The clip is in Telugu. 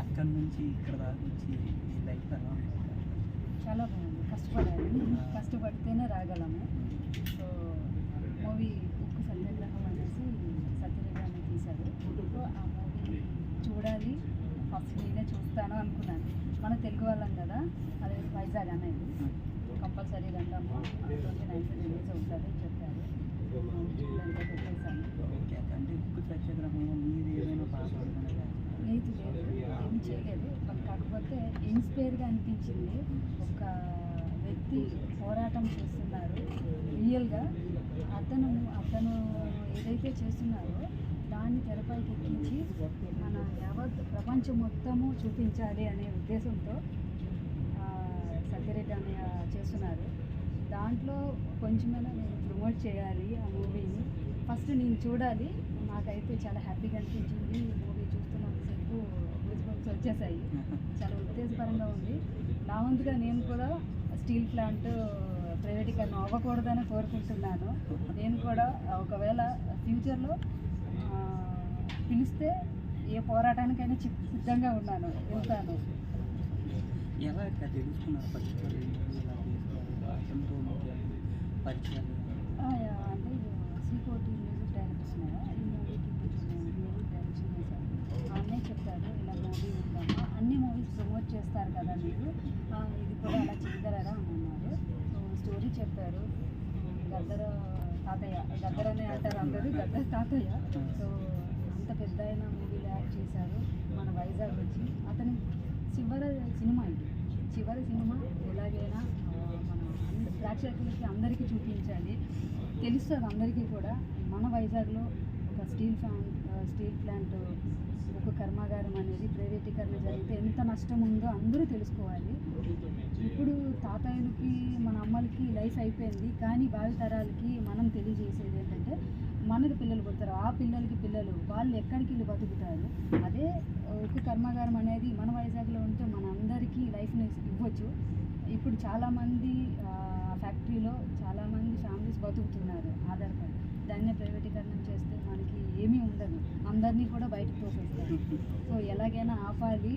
అక్కడ నుంచి ఇక్కడ దాకా వచ్చి లైఫ్ ఎలా చాలా బాగుంది కష్టపడాలి కష్టపడితేనే రాగలము సో మూవీ ఉక్కు సత్యాగ్రహం అనేసి సత్యరేఖని తీశారు ఆ మూవీ చూడాలి ఫస్ట్ నేనే చూస్తాను అనుకున్నాను. మన తెలుగు వాళ్ళం కదా అదే వైజాగ్ అనేది కంపల్సరీ రండమ్మ. ట్వంటీ నైన్త్ రిలీజ్ అవుతుంది అని చెప్పారు. లేదు లేదు. ఏం చేయలేదు. బట్ కాకపోతే ఇన్స్పైర్గా అనిపించింది. ఒక వ్యక్తి పోరాటం చేస్తున్నారు. రియల్గా అతను అతను ఏదైతే చేస్తున్నారో దాన్ని తెరపైకి ఎక్కించి మన ప్రపంచం మొత్తము చూపించాలి అనే ఉద్దేశంతో సత్యరెడ్డి అనే చేస్తున్నారు. దాంట్లో కొంచెమైనా నేను ప్రమోట్ చేయాలి ఆ మూవీని. ఫస్ట్ నేను చూడాలి. నాకైతే చాలా హ్యాపీగా అనిపించింది. ఈ మూవీ చూస్తున్నంతసేపు గూస్ బంప్స్ వచ్చేసాయి. చాలా ఉత్తేజపరంగా ఉంది. నా వంతుగా నేను కూడా స్టీల్ ప్లాంట్ ప్రైవేటీకరణ అవ్వకూడదని కోరుకుంటున్నాను. నేను కూడా ఒకవేళ ఫ్యూచర్లో పిలిస్తే ఏ పోరాటానికైనా సిద్ధంగా ఉన్నాను. వెళ్తాను. ఎలా ఇట్లా తెలుసుకున్నారు పరిచయాలు? అంటే Srikoti music directors music direction చేశారు అన్నీ చెప్తారు ఇలా మూవీ ఉందమ్మా. అన్ని మూవీస్ ప్రమోట్ చేస్తారు కదా మీరు. ఇది కూడా అలా చేయగలరా అని అన్నారు. సో స్టోరీ చెప్పారు. గద్దర తాతయ్య గద్దర్ అనే అంటారు అందరూ. గద్దర్ తాతయ్య. సో అంత పెద్ద ఆయన మూవీలో యాక్ట్ చేశారు మన వైజాగ్ వచ్చి అతని చివరి సినిమా ఇది. చివరి సినిమా ఎలాగైనా మనం మన ప్రేక్షకులకి అందరికీ చూపించాలి. తెలుస్తుంది అందరికీ కూడా. మన వైజాగ్లో ఒక స్టీల్ ఫ్యాన్ స్టీల్ ప్లాంట్ ఒక కర్మాగారం అనేది ప్రైవేటీకరణ జరిగితే ఎంత నష్టం ఉందో అందరూ తెలుసుకోవాలి. ఇప్పుడు తాతయ్యలకి మన అమ్మలకి లైఫ్ అయిపోయింది. కానీ భావి తరాలకి మనం తెలియజేసేది ఏంటంటే మనకు పిల్లలు పుడతారు ఆ పిల్లలకి పిల్లలు వాళ్ళు ఎక్కడికి వెళ్ళి బతుకుతారు? అదే ఒక కర్మాగారం అనేది మన వైజాగ్లో ఉంటే మన అందరికీ లైఫ్ని ఇవ్వచ్చు. ఇప్పుడు చాలామంది ఫ్యాక్టరీలో చాలామంది ఫ్యామిలీస్ బతుకుతున్నారు ఆధార్ కార్డ్. దాన్నే ప్రైవేటీకరణం చేస్తే మనకి ఏమీ ఉండదు. అందరినీ కూడా బయటకు తోసేస్తారు. సో ఎలాగైనా ఆపాలి.